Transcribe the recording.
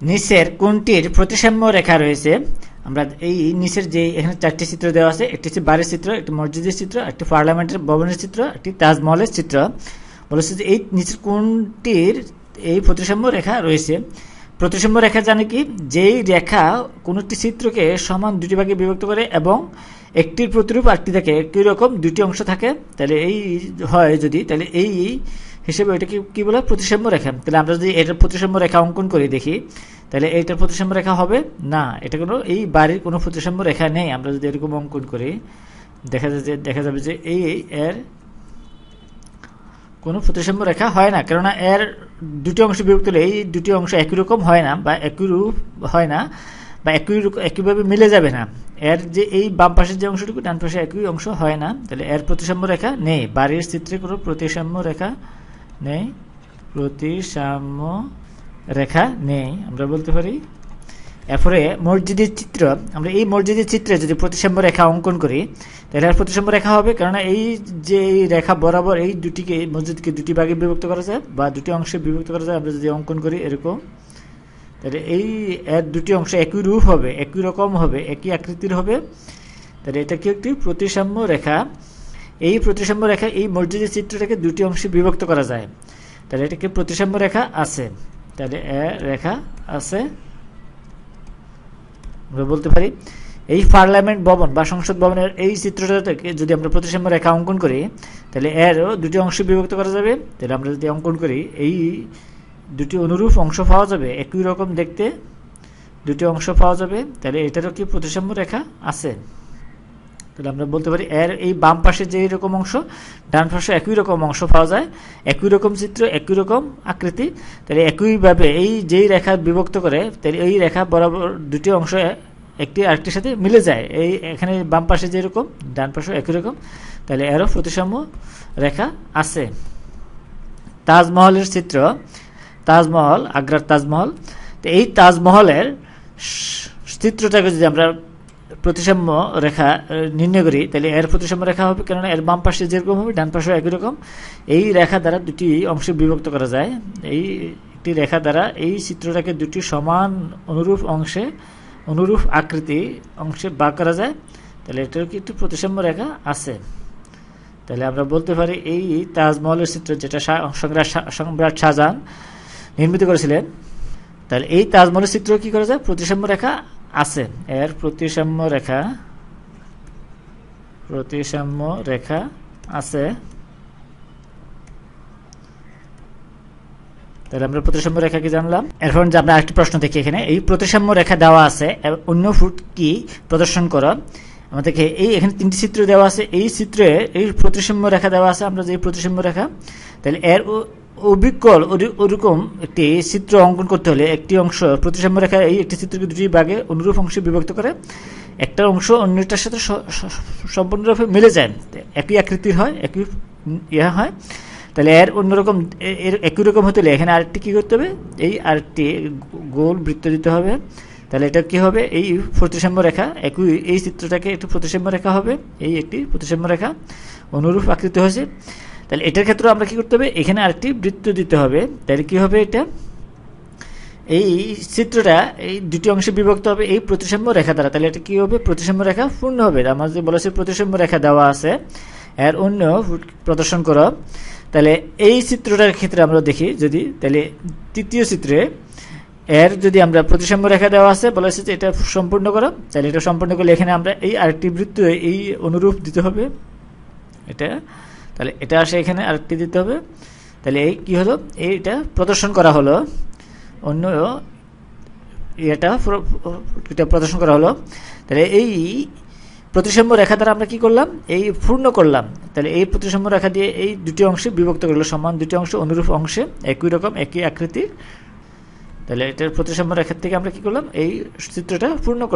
নিচের কোনটির প্রতিসাম্য রেখা রয়েছে? আমরা এই নিচের যে এখানে চারটি চিত্র দেওয়া আছে, একটি হচ্ছে বাড়ির চিত্র, একটি মসজিদের চিত্র, একটি পার্লামেন্টের ভবনের চিত্র, একটি তাজমহলের চিত্র। বলেছে যে এই নিচের কোনটির এই প্রতিসাম্য রেখা রয়েছে? প্রতিসাম্য রেখা জানে কি? যেই রেখা কোনো একটি চিত্রকে সমান দুটি ভাগে বিভক্ত করে এবং একটির প্রতিরূপ আরেকটি থাকে একই রকম দুটি অংশ থাকে, তাহলে এই হয় যদি, তাহলে এই হিসেবে এটাকে কি বলে? প্রতিসাম্য রেখা। তাহলে আমরা যদি এটার প্রতিসাম্য রেখা অঙ্কন করি দেখি, তাহলে এইটার প্রতিসাম্য রেখা হবে? না, এটা কোনো, এই বাড়ির কোনো প্রতিসাম্য রেখা নেই। আমরা যদি এরকম অঙ্কন করি, দেখা যায় যে, দেখা যাবে যে এই এর কোনো প্রতিসাম্য রেখা হয় না। কেননা এর দুটি অংশ বিভক্ত হলে এই দুটি অংশ একই রকম হয় না বা একই রূপ হয় না বা একই একইভাবে মিলে যাবে না। এর যে এই বাম পাশের যে অংশটুকু, ডান পাশে একই অংশ হয় না, তাহলে এর প্রতিসাম্য রেখা নেই। বাড়ির চিত্রে কোনো প্রতিসাম্য রেখা নেই প্রতিসাম্য রেখা নেই। আমরা বলতে পারি এরপরে মসজিদের চিত্র, আমরা এই মসজিদের চিত্রে যদি প্রতিসাম্য রেখা অঙ্কন করি, তাহলে আর প্রতিসাম্য রেখা হবে কারণ এই যে এই রেখা বরাবর এই দুটিকে, মসজিদকে দুটি ভাগে বিভক্ত করা যায় বা দুটি অংশে বিভক্ত করা যায়, আমরা যদি অঙ্কন করি এরকম, তাহলে এই এর দুটি অংশ একই রূপ হবে, একই রকম হবে, একই আকৃতির হবে। তাহলে এটা কি একটি প্রতিসাম্য রেখা? এই প্রতিসাম্য রেখা, এই মসজিদের চিত্রটাকে দুটি অংশে বিভক্ত করা যায়। তাহলে এটা কি প্রতিসাম্য রেখা আছে? তাহলে এ রেখা আছে। বলতে পারি, এই পার্লামেন্ট ভবন বা সংসদ ভবনের এই চিত্রটা থেকে যদি আমরা প্রতিসাম্য রেখা অঙ্কন করি, তাহলে এর দুটি অংশে বিভক্ত করা যাবে। তাহলে আমরা যদি অঙ্কন করি, এই দুটি অনুরূপ অংশ পাওয়া যাবে একই রকম দেখতে, দুটি অংশ পাওয়া যাবে। তাহলে এটারও কি প্রতিসাম্য রেখা আছে? তাহলে আমরা বলতে পারি, এর এই বাম পাশে যে রকম অংশ, ডান পাশে একই রকম অংশ পাওয়া যায়, একই রকম চিত্র, একই রকম আকৃতি। তাহলে একইভাবে এই যেই রেখা বিভক্ত করে, তাহলে এই রেখা বরাবর দুটি অংশ একটি আরেকটির সাথে মিলে যায়। এই এখানে বাম পাশে যেরকম ডান পাশে একই রকম। তাহলে এরও প্রতিসাম্য রেখা আছে। তাজমহলের চিত্র, তাজমহল, আগ্রার তাজমহল। তো এই তাজমহলের চিত্রটাকে যদি আমরা প্রতিসাম্য রেখা নির্ণয় করি। তাহলে এর প্রতিসাম্য রেখা হবে কেননা এর বাম পাশে যেরকম হবে, ডান পাশে একই রকম। এই রেখা দ্বারা দুটি অংশে বিভক্ত করা যায়। এই একটি রেখা দ্বারা এই চিত্রটাকে দুটি সমান অনুরূপ অংশে, অনুরূপ আকৃতি অংশে ভাগ করা যায়। তাহলে এটার কি একটি প্রতিসাম্য রেখা আছে? তাহলে আমরা বলতে পারি এই তাজমহলের চিত্র যেটা সম্রাট সম্রাট শাহজাহান নির্মিত করেছিলেন, তাহলে এই তাজমহলের চিত্র কি করা যায়? প্রতিসাম্য রেখা আছে। এর প্রতিসাম্য রেখা প্রতিসাম্য রেখা আছে। তাহলে আমরা প্রতিসাম্য রেখা কি জানলাম? এখন যে আমরা আরেকটি প্রশ্ন দেখি এখানে, এই প্রতিসাম্য রেখা দেওয়া আছে অন্য ফুট কি প্রদর্শন করো। আমাদেরকে এই এখানে তিনটি চিত্র দেওয়া আছে, এই চিত্রে এই প্রতিসাম্য রেখা দেওয়া আছে, আমরা যে প্রতিসাম্য রেখা, তাহলে এর অবিকল ওরি- ওরকম একটি চিত্র অঙ্কন করতে হলে একটি অংশ প্রতিসাম্য রেখা এই একটি চিত্রকে দুটি ভাগে অনুরূপ অংশে বিভক্ত করে একটা অংশ অন্যটার সাথে সম্পূর্ণরূপে মিলে যায়। একই আকৃতির হয়, একই ইয়া হয়। তাহলে এর অন্যরকম এর একই রকম হতে হলে এখানে আরেকটি কী করতে হবে? এই আরেকটি গোল বৃত্ত দিতে হবে। তাহলে এটা কী হবে? এই প্রতিসাম্য রেখা, একই এই চিত্রটাকে একটু প্রতিসাম্য রেখা হবে। এই একটি প্রতিসাম্য রেখা অনুরূপ আকৃতি হয়েছে। তাহলে এটার ক্ষেত্রে আমরা কি করতে হবে? এখানে আরেকটি বৃত্ত দিতে হবে। তাহলে কি হবে এটা? এই চিত্রটা, এই দুটি অংশে বিভক্ত হবে এই প্রতিসাম্য রেখা দ্বারা। তাহলে এটা কি হবে? প্রতিসাম্য রেখা পূর্ণ হবে। আমার যে বলেছে প্রতিসাম্য রেখা দেওয়া আছে, এর অন্য প্রদর্শন করো। তাহলে এই চিত্রটার ক্ষেত্রে আমরা দেখি, যদি, তাহলে তৃতীয় চিত্রে এর যদি আমরা প্রতিসাম্য রেখা দেওয়া আছে বলেছে যে এটা সম্পূর্ণ করো। তাহলে এটা সম্পূর্ণ করলে এখানে আমরা এই আরেকটি বৃত্ত, এই অনুরূপ দিতে হবে। এটা তাহলে এটা আসে এখানে আরেকটি দিতে হবে। তাহলে এই কী হলো? এইটা প্রদর্শন করা হলো। অন্য এটা প্রদর্শন করা হলো। তাহলে এই প্রতিসাম্য রেখা দ্বারা আমরা কি করলাম? এই পূর্ণ করলাম। তাহলে এই প্রতিসাম্য রেখা দিয়ে এই দুটি অংশে বিভক্ত করল সমান দুটি অংশ, অনুরূপ অংশে একই রকম, একই আকৃতির। তাহলে এটার প্রতিসাম্য রেখার থেকে আমরা কি করলাম? এই চিত্রটা পূর্ণ করলাম।